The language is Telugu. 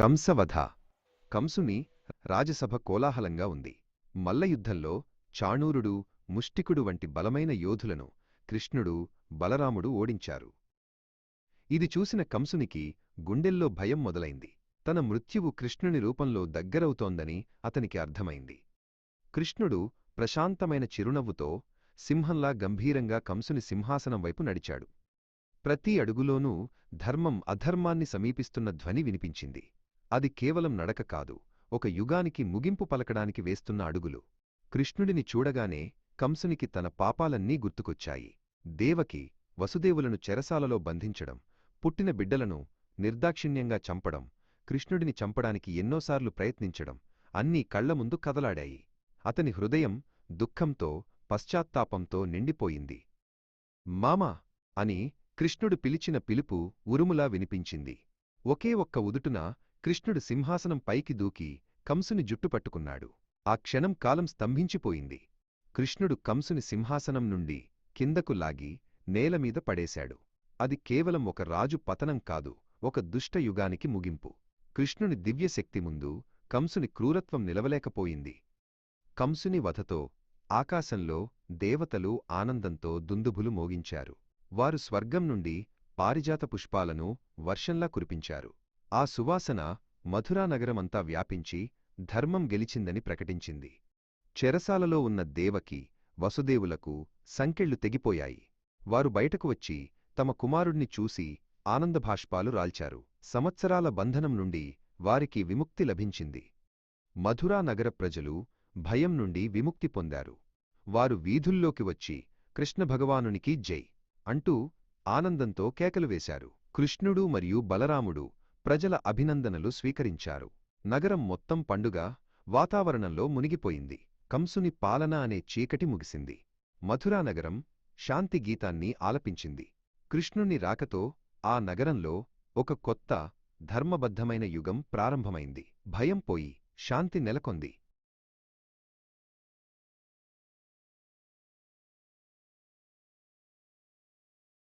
కంసవధ. కంసుని రాజసభ కోలాహలంగా ఉంది. మల్లయుద్ధంలో చాణూరుడు ముష్టికుడు వంటి బలమైన యోధులను కృష్ణుడు బలరాముడు ఓడించారు. ఇది చూసిన కంసునికి గుండెల్లో భయం మొదలైంది. తన మృత్యువు కృష్ణుని రూపంలో దగ్గరవుతోందని అతనికి అర్థమైంది. కృష్ణుడు ప్రశాంతమైన చిరునవ్వుతో సింహంలా గంభీరంగా కంసుని సింహాసనం వైపు నడిచాడు. ప్రతి అడుగులోనూ ధర్మం అధర్మాన్ని సమీపిస్తున్న ధ్వని వినిపించింది. అది కేవలం నడక కాదు ఒక యుగానికి ముగింపు పలకడానికి వేస్తున్న అడుగులు. కృష్ణుడిని చూడగానే కంసునికి తన పాపాలన్నీ గుర్తుకొచ్చాయి. దేవకి వసుదేవులను చెరసాలలో బంధించడం పుట్టిన బిడ్డలను నిర్దాక్షిణ్యంగా చంపడం కృష్ణుడిని చంపడానికి ఎన్నోసార్లు ప్రయత్నించడం అన్నీ కళ్ళ ముందు కదలాడాయి. అతని హృదయం దుఃఖంతో పశ్చాత్తాపంతో నిండిపోయింది. మామా అని కృష్ణుడు పిలిచిన పిలుపు ఉరుములా వినిపించింది. ఒకే ఒక్క ఉదుటున కృష్ణుడు సింహాసనం పైకి దూకి కంసుని జుట్టు పట్టుకున్నాడు. ఆ క్షణం కాలం స్తంభించిపోయింది. కృష్ణుడు కంసుని సింహాసనం నుండి కిందకు లాగి నేలమీద పడేశాడు. అది కేవలం ఒక రాజు పతనం కాదు ఒక దుష్టయుగానికి ముగింపు. కృష్ణుని దివ్యశక్తి ముందు కంసుని క్రూరత్వం నిలవలేకపోయింది. కంసుని వధతో ఆకాశంలో దేవతలు ఆనందంతో దుందుభులు మోగించారు. వారు స్వర్గం నుండి పారిజాత పుష్పాలను వర్షంలా కురిపించారు. ఆ సువాసన మధురానగరమంతా వ్యాపించి ధర్మం గెలిచిందని ప్రకటించింది. చెరసాలలో ఉన్న దేవకి వసుదేవులకు సంకెళ్ళు తెగిపోయాయి. వారు బయటకు వచ్చి తమ కుమారుణ్ణి చూసి ఆనందభాష్పాలు రాల్చారు. సంవత్సరాల బంధనం నుండి వారికి విముక్తి లభించింది. మధురా నగర ప్రజలు భయం నుండి విముక్తి పొందారు. వారు వీధుల్లోకి వచ్చి కృష్ణభగవానునికి జై అంటూ ఆనందంతో కేకలు వేశారు. కృష్ణుడు మరియు బలరాముడు ప్రజల అభినందనలు స్వీకరించారు. నగరం మొత్తం పండుగ వాతావరణంలో మునిగిపోయింది. కంసుని పాలన అనే చీకటి ముగిసింది. మథురానగరం శాంతి గీతాన్ని ఆలపించింది. కృష్ణుని రాకతో ఆ నగరంలో ఒక కొత్త ధర్మబద్ధమైన యుగం ప్రారంభమైంది. భయం పోయి శాంతి నెలకొంది.